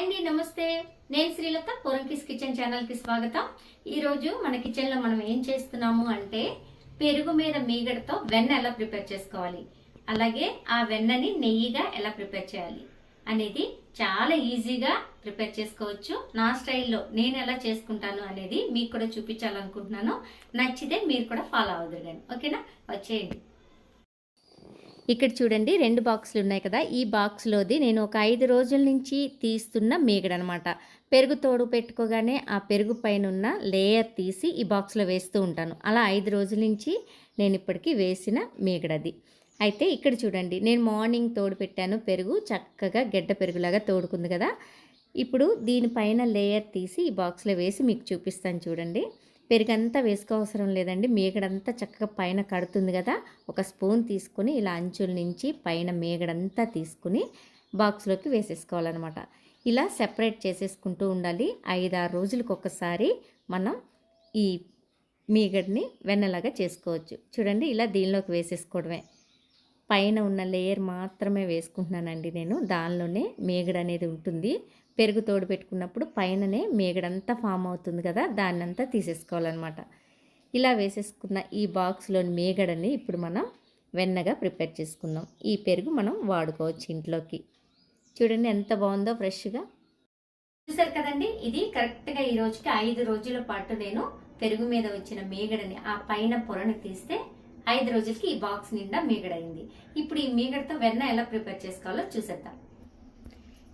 అండి నమస్తే. నేను శ్రీలత పొరంకిస్ కిచెన్ ఛానల్కి స్వాగతం ఈరోజు మన కిచెన్లో మనం ఏం చేస్తున్నాము అంటే పెరుగు మీద మీగడతో వెన్న ఎలా ప్రిపేర్ చేసుకోవాలి? అలాగే ఆ వెన్నని నెయ్యిగా ఎలా ప్రిపేర్ చేయాలి అనేది చాలా ఈజీగా ప్రిపేర్ చేసుకోవచ్చు. నా స్టైల్లో నేను ఎలా చేసుకుంటాను అనేది మీకు కూడా చూపించాలనుకుంటున్నాను. నచ్చితే మీరు కూడా ఫాలో అవుదురు కానీ ఓకేనా? వచ్చేయండి. ఇక్కడ చూడండి రెండు బాక్సులు ఉన్నాయి కదా. ఈ బాక్స్లోది నేను ఒక ఐదు రోజుల నుంచి తీస్తున్న మేగడ అనమాట పెరుగు తోడు పెట్టుకోగానే ఆ పెరుగు పైన ఉన్న లేయర్ తీసి ఈ బాక్స్లో వేస్తూ ఉంటాను. అలా ఐదు రోజుల నుంచి నేను ఇప్పటికీ వేసిన మేగడది. అయితే ఇక్కడ చూడండి నేను మార్నింగ్ తోడు పెట్టాను పెరుగు. చక్కగా గెడ్డ పెరుగులాగా తోడుకుంది కదా. ఇప్పుడు దీనిపైన లేయర్ తీసి ఈ బాక్స్లో వేసి మీకు చూపిస్తాను చూడండి. పెరుగంతా వేసుకోవసరం లేదండి. మేగడంతా చక్కగా పైన కడుతుంది కదా. ఒక స్పూన్ తీసుకొని ఇలా అంచుల నుంచి పైన మేగడంతా తీసుకుని బాక్స్లోకి వేసేసుకోవాలన్నమాట. ఇలా సెపరేట్ చేసేసుకుంటూ ఉండాలి. ఐదారు రోజులకు ఒకసారి మనం ఈ మీగడని వెన్నలాగా చేసుకోవచ్చు. చూడండి ఇలా దీనిలోకి వేసేసుకోవడమే. పైన ఉన్న లేయర్ మాత్రమే వేసుకుంటున్నానండి నేను. దానిలోనే మేగడ అనేది ఉంటుంది. పెరుగు తోడు పెట్టుకున్నప్పుడు పైననే మేగడంతా ఫామ్ అవుతుంది కదా దాన్నంతా తీసేసుకోవాలన్నమాట. ఇలా వేసేసుకున్న ఈ బాక్స్లోని మేగడని ఇప్పుడు మనం వెన్నగా ప్రిపేర్ చేసుకుందాం. ఈ పెరుగు మనం వాడుకోవచ్చు ఇంట్లోకి. చూడండి ఎంత బాగుందో ఫ్రెష్గా. చూసారు కదండి ఇది కరెక్ట్గా ఈ రోజుకి ఐదు రోజుల పాటు నేను పెరుగు మీద వచ్చిన మేగడని ఆ పైన పొరని తీస్తే ఐదు రోజులకి ఈ బాక్స్ నిండా మీగడైంది ఇప్పుడు ఈ మీగడతో వెన్న ఎలా ప్రిపేర్ చేసుకోవాలో చూసేద్దాం.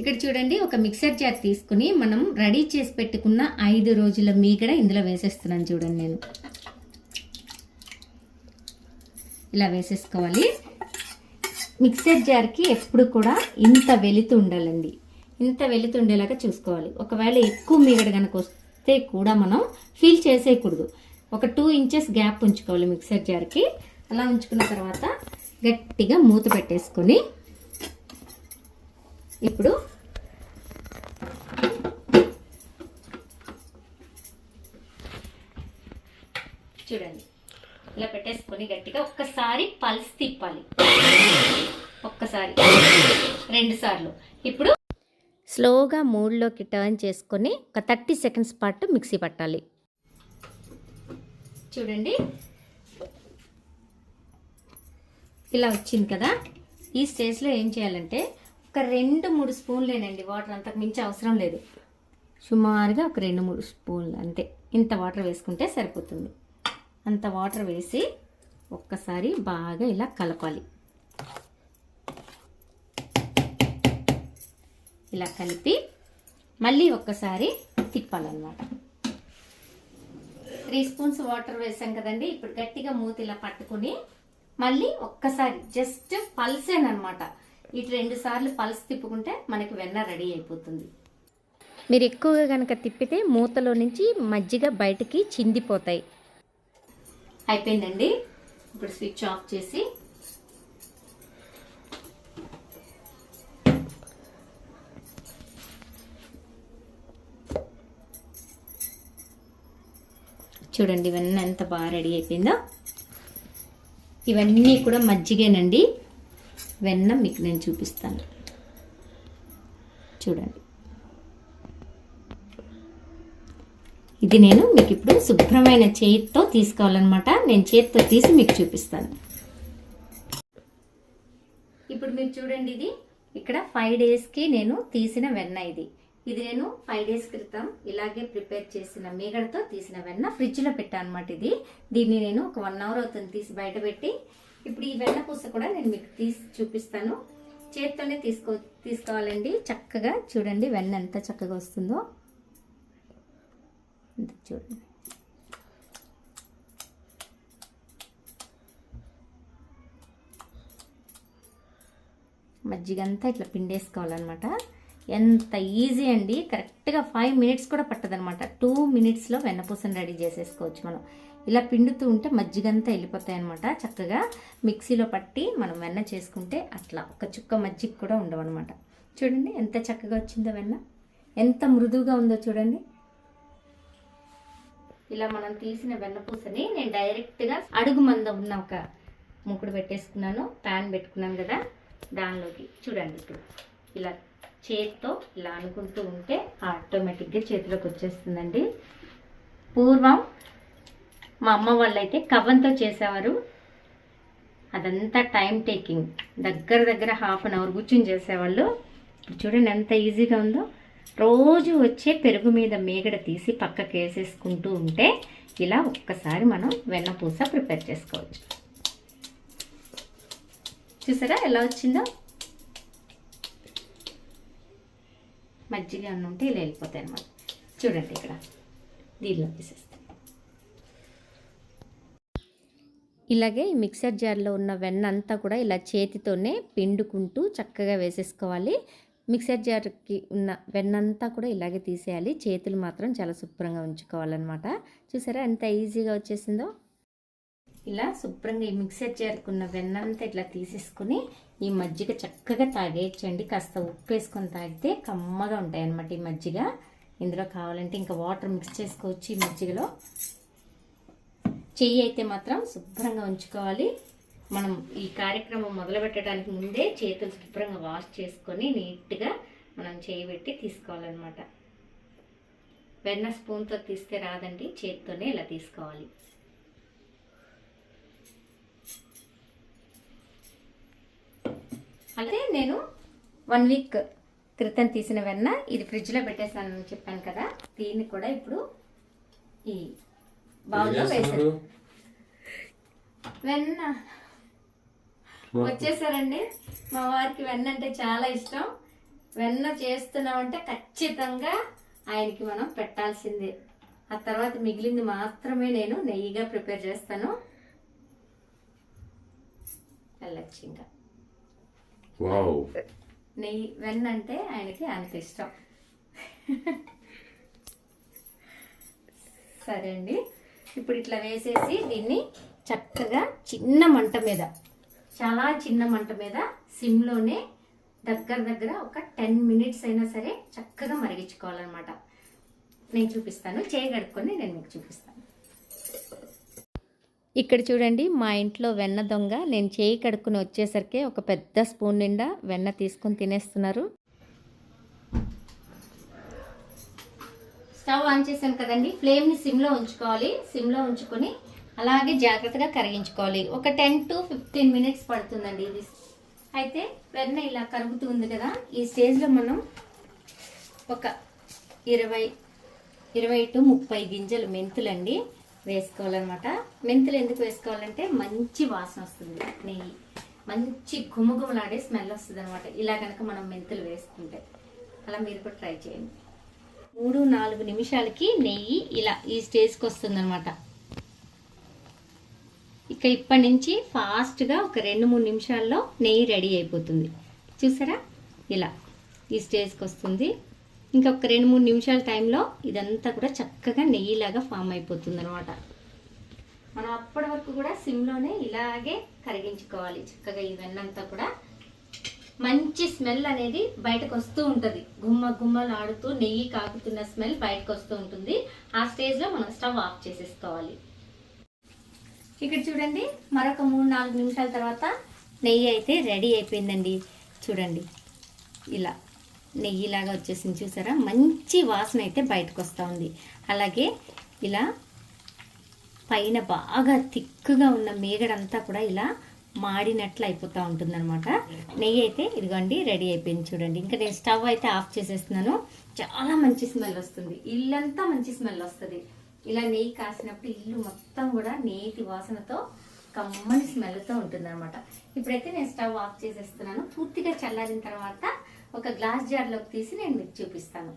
ఇక్కడ చూడండి ఒక మిక్సర్ జార్ తీసుకుని మనం రెడీ చేసి పెట్టుకున్న ఐదు రోజుల మీగడ ఇందులో వేసేస్తున్నాను చూడండి నేను. ఇలా వేసేసుకోవాలి. మిక్సర్ జార్కి ఎప్పుడు కూడా ఇంత వెలితి ఉండాలండి. ఇంత వెలితి ఉండేలాగా చూసుకోవాలి. ఒకవేళ ఎక్కువ మీగడ కనుక వస్తే కూడా మనం ఫీల్ చేసేయకూడదు. ఒక టూ ఇంచెస్ గ్యాప్ ఉంచుకోవాలి మిక్సర్ జార్కి. అలా ఉంచుకున్న తర్వాత గట్టిగా మూత పెట్టేసుకొని ఇప్పుడు చూడండి. ఇలా పెట్టేసుకొని గట్టిగా ఒక్కసారి పల్స్ తిప్పాలి. ఒక్కసారి. రెండు సార్లు. ఇప్పుడు స్లోగా మూడ్లోకి టర్న్ చేసుకొని ఒక థర్టీ సెకండ్స్ పాటు మిక్సీ పట్టాలి. చూడండి. ఇలా వచ్చింది కదా. ఈ స్టేజ్లో ఏం చేయాలంటే ఒక రెండు మూడు స్పూన్లేనండి. వాటర్ అంతకు మించి అవసరం లేదు. సుమారుగా ఒక రెండు మూడు స్పూన్లు అంతే. ఇంత వాటర్ వేసుకుంటే సరిపోతుంది. అంత వాటర్ వేసి ఒక్కసారి బాగా ఇలా కలపాలి. ఇలా కలిపి మళ్ళీ ఒక్కసారి తిప్పాలన్నమాట. త్రీ స్పూన్స్ వాటర్ వేసాం కదండి. ఇప్పుడు గట్టిగా మూతి ఇలా పట్టుకుని మళ్ళీ ఒక్కసారి జస్ట్ పల్సేనమాట ఇటు రెండు సార్లు పల్స్ తిప్పుకుంటే మనకి వెన్న రెడీ అయిపోతుంది. మీరు ఎక్కువగా కనుక తిప్పితే మూతలో నుంచి మజ్జిగ బయటికి చిందిపోతాయి. అయిపోయిందండి. ఇప్పుడు స్విచ్ ఆఫ్ చేసి చూడండి ఇవన్నీ ఎంత బాగా రెడీ అయిపోయిందో. ఇవన్నీ కూడా మజ్జిగేనండి. వెన్న మీకు నేను చూపిస్తాను. చూడండి. ఇది నేను మీకు ఇప్పుడు శుభ్రమైన చేతితో తీసుకోవాలన్నమాట. నేను చేతితో తీసి మీకు చూపిస్తాను. ఇప్పుడు మీరు చూడండి ఇది. ఇక్కడ ఫైవ్ డేస్కి నేను తీసిన వెన్న ఇది. ఇది నేను ఫైవ్ డేస్ క్రితం ఇలాగే ప్రిపేర్ చేసిన మీగడతో తీసిన వెన్న ఫ్రిడ్జ్లో పెట్టాను అనమాట ఇది. దీన్ని నేను ఒక వన్ అవర్ అవుతుంది తీసి బయట పెట్టి. ఇప్పుడు ఈ వెన్న పూస కూడా నేను మీకు తీసి చూపిస్తాను. చేత్తోనే తీసుకో తీసుకోవాలండి. చక్కగా చూడండి వెన్న ఎంత చక్కగా వస్తుందో. ఇంత చూడండి. మజ్జిగంతా ఇట్లా పిండేసుకోవాలన్నమాట. ఎంత ఈజీ అండి. కరెక్ట్గా ఫైవ్ మినిట్స్ కూడా పట్టదనమాట టూ మినిట్స్లో వెన్నపూసను రెడీ చేసేసుకోవచ్చు మనం. ఇలా పిండుతూ ఉంటే మజ్జిగంతా వెళ్ళిపోతాయి అనమాట చక్కగా మిక్సీలో పట్టి మనం వెన్న చేసుకుంటే అట్లా ఒక చుక్క మజ్జిగ కూడా ఉండవన్నమాట. చూడండి ఎంత చక్కగా వచ్చిందో వెన్న. ఎంత మృదువుగా ఉందో చూడండి. ఇలా మనం తీసిన వెన్నపూసని నేను డైరెక్ట్గా అడుగు మంద ఉన్న ఒక ముక్కుడు పెట్టేసుకున్నాను. ప్యాన్ పెట్టుకున్నాను కదా. దానిలోకి చూడండి ఇప్పుడు. ఇలా చేతితో ఇలా అనుకుంటూ ఉంటే ఆటోమేటిక్గా చేతిలోకి వచ్చేస్తుందండి. పూర్వం మా అమ్మ వాళ్ళైతే కవ్వంతో చేసేవారు. అదంతా టైం టేకింగ్ దగ్గర దగ్గర హాఫ్ అన్ అవర్ కూర్చొని చేసేవాళ్ళు. చూడండి ఎంత ఈజీగా ఉందో. రోజు వచ్చే పెరుగు మీద మేగడ తీసి పక్కకి వేసేసుకుంటూ ఉంటే ఇలా ఒక్కసారి మనం వెన్నపూస ప్రిపేర్ చేసుకోవచ్చు. చూసారా ఎలా వచ్చిందో? మజ్జిగ అన్న ఉంటే ఇలా వెళ్ళిపోతాయి అనమాట చూడండి ఇక్కడ. దీనిలో తీసేస్తాం. ఇలాగే ఈ మిక్సర్ జార్లో ఉన్న వెన్న అంతా కూడా ఇలా చేతితోనే పిండుకుంటూ చక్కగా వేసేసుకోవాలి. మిక్సర్ జార్కి ఉన్న వెన్నంతా కూడా ఇలాగే తీసేయాలి. చేతులు మాత్రం చాలా శుభ్రంగా ఉంచుకోవాలన్నమాట. చూసారా ఎంత ఈజీగా వచ్చేసిందో? ఇలా శుభ్రంగా ఈ మిక్సర్ చేరుకున్న వెన్నంతా ఇట్లా తీసేసుకుని ఈ మజ్జిగ చక్కగా తాగేయచ్చండి. కాస్త ఉప్పు వేసుకొని తాగితే కమ్మగా ఉంటాయి అన్నమాట ఈ మజ్జిగ. ఇందులో కావాలంటే ఇంకా వాటర్ మిక్స్ చేసుకోవచ్చు ఈ మజ్జిగలో. చెయ్యి అయితే మాత్రం శుభ్రంగా ఉంచుకోవాలి. మనం ఈ కార్యక్రమం మొదలు పెట్టడానికి ముందే చేతులు శుభ్రంగా వాష్ చేసుకొని నీట్గా మనం చేయి పెట్టి తీసుకోవాలన్నమాట. వెన్న స్పూన్తో తీస్తే రాదండి చేతితోనే ఇలా తీసుకోవాలి. అలాగే నేను వన్ వీక్ క్రితం తీసిన వెన్న ఇది ఫ్రిడ్జ్లో పెట్టేసానని చెప్పాను కదా. దీన్ని కూడా ఇప్పుడు ఈ బౌల్లో వేసాను వెన్న. వచ్చేసారండి. మా వారికి వెన్న అంటే చాలా ఇష్టం. వెన్న చేస్తున్నామంటే ఖచ్చితంగా ఆయనకి మనం పెట్టాల్సిందే. ఆ తర్వాత మిగిలింది మాత్రమే నేను నెయ్యిగా ప్రిపేర్ చేస్తాను. వెళ్ళచ్చు ఇంకా. నెయ్యి వెన్న అంటే ఆయనకి అంత ఇష్టం. సరే అండి. ఇప్పుడు ఇట్లా వేసేసి దీన్ని చక్కగా చిన్న మంట మీద చాలా చిన్న మంట మీద సిమ్లోనే దగ్గర దగ్గర ఒక టెన్ మినిట్స్ అయినా సరే చక్కగా మరిగించుకోవాలన్నమాట. నేను చూపిస్తాను చేయగడుక్కొని నేను మీకు చూపిస్తాను. ఇక్కడ చూడండి మా ఇంట్లో వెన్న దొంగ. నేను చేయి కడుక్కుని వచ్చేసరికి ఒక పెద్ద స్పూన్ నిండా వెన్న తీసుకొని తినేస్తున్నారు. స్టవ్ ఆన్ చేశాను కదండి. ఫ్లేమ్ని సిమ్లో ఉంచుకోవాలి. సిమ్లో ఉంచుకొని అలాగే జాగ్రత్తగా కరిగించుకోవాలి. ఒక టెన్ టు ఫిఫ్టీన్ మినిట్స్ పడుతుందండి ఇది. అయితే వెన్న ఇలా కరుగుతుంది కదా ఈ స్టేజ్లో మనం ఒక ఇరవై ఇరవై టు ముప్పై గింజలు మెంతులండి. వేసుకోవాలన్నమాట. మెంతులు ఎందుకు వేసుకోవాలంటే మంచి వాసన వస్తుంది. నెయ్యి. మంచి గుమగుమలాడే స్మెల్ వస్తుంది అనమాట ఇలా కనుక మనం మెంతులు వేసుకుంటే. అలా మీరు కూడా ట్రై చేయండి. మూడు నాలుగు నిమిషాలకి నెయ్యి ఇలా ఈ స్టేజ్కి వస్తుంది ఇక ఇప్పటి నుంచి ఫాస్ట్గా ఒక రెండు మూడు నిమిషాల్లో నెయ్యి రెడీ అయిపోతుంది. చూసారా? ఇలా ఈ స్టేజ్కి వస్తుంది. ఇంకా ఒక రెండు మూడు నిమిషాల టైంలో ఇదంతా కూడా చక్కగా నెయ్యిలాగా ఫామ్ అయిపోతుంది అనమాట మనం అప్పటి వరకు కూడా సిమ్లోనే ఇలాగే కరిగించుకోవాలి. చక్కగా ఈ వెన్నంతా కూడా మంచి స్మెల్ అనేది బయటకు వస్తూ ఉంటుంది. గుమ్మ గుమ్మలు ఆడుతూ నెయ్యి కాకుతున్న స్మెల్ బయటకు వస్తూ ఉంటుంది. ఆ స్టేజ్లో మనం స్టవ్ ఆఫ్ చేసేసుకోవాలి. ఇక్కడ చూడండి మరొక మూడు నాలుగు నిమిషాల తర్వాత నెయ్యి అయితే రెడీ అయిపోయిందండి. చూడండి ఇలా. నెయ్యిలాగా వచ్చేసింది చూసారా? మంచి వాసన అయితే బయటకు వస్తూ ఉంది. అలాగే ఇలా పైన బాగా తిక్కుగా ఉన్న మేగడంతా కూడా ఇలా మాడినట్లు అయిపోతూ ఉంటుందన్నమాట. నెయ్యి అయితే ఇదిగోండి రెడీ అయిపోయింది చూడండి. ఇంకా నేను స్టవ్ అయితే ఆఫ్ చేసేస్తున్నాను. చాలా మంచి స్మెల్ వస్తుంది. ఇల్లంతా మంచి స్మెల్ వస్తుంది. ఇలా నెయ్యి కాసినప్పుడు ఇల్లు మొత్తం కూడా నేతి వాసనతో కమ్మని స్మెల్తో ఉంటుందన్నమాట. ఇప్పుడైతే నేను స్టవ్ ఆఫ్ చేసేస్తున్నాను. పూర్తిగా చల్లారిన తర్వాత ఒక గ్లాస్ జార్లోకి తీసి నేను మీకు చూపిస్తాను.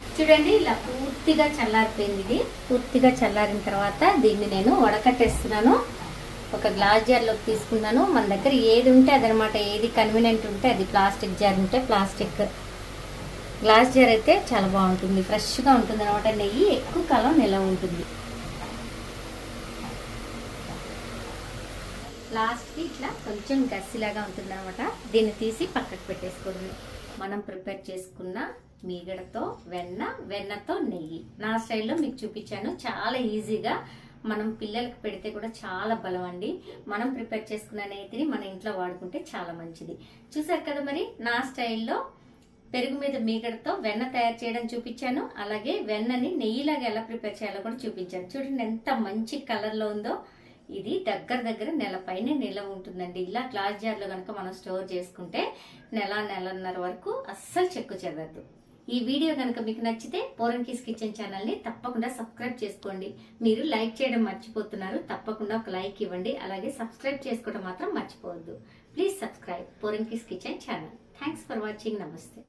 చూడండి ఇలా పూర్తిగా చల్లారిపోయింది ఇది. పూర్తిగా చల్లారిన తర్వాత దీన్ని నేను వడకట్టేస్తున్నాను. ఒక గ్లాస్ జార్లోకి తీసుకున్నాను. మన దగ్గర ఏది ఉంటే అదనమాట. ఏది కన్వీనియంట్ ఉంటే అది ప్లాస్టిక్ జార్ ఉంటే ప్లాస్టిక్. గ్లాస్ జార్ అయితే చాలా బాగుంటుంది. ఫ్రెష్గా ఉంటుంది అనమాట నెయ్యి ఎక్కువ కాలం నిలవ ఉంటుంది. లాస్ట్కి ఇట్లా కొంచెం గస్సిలాగా ఉంటుంది అనమాట దీన్ని తీసి పక్కకు పెట్టేసుకోండి. మనం ప్రిపేర్ చేసుకున్న మీగడతో వెన్న వెన్నతో నెయ్యి. నా స్టైల్లో మీకు చూపించాను. చాలా ఈజీగా మనం పిల్లలకు పెడితే కూడా చాలా బలం అండి. మనం ప్రిపేర్ చేసుకున్న నెయ్యిని మన ఇంట్లో వాడుకుంటే చాలా మంచిది. చూసారు కదా మరి? నా స్టైల్లో పెరుగు మీద మీగడతో వెన్న తయారు చేయడం చూపించాను. అలాగే వెన్నని నెయ్యిలాగా ఎలా ప్రిపేర్ చేయాలో కూడా చూపించాను. చూడండి ఎంత మంచి కలర్లో ఉందో. ఇది దగ్గర దగ్గర నెల నిల్వ ఉంటుందండి. ఇలా గ్లాస్ జార్లో కనుక మనం స్టోర్ చేసుకుంటే నెల నెలన్నర వరకు అస్సలు చెక్కు చెదరదు. ఈ వీడియో కనుక మీకు నచ్చితే పోరంకీస్ కిచెన్ ఛానల్ని తప్పకుండా సబ్స్క్రైబ్ చేసుకోండి. మీరు లైక్ చేయడం మర్చిపోతున్నారు. తప్పకుండా ఒక లైక్ ఇవ్వండి. అలాగే సబ్స్క్రైబ్ చేసుకోవడం మాత్రం మర్చిపోవద్దు. Please subscribe Porankis kitchen channel thanks for watching నమస్తే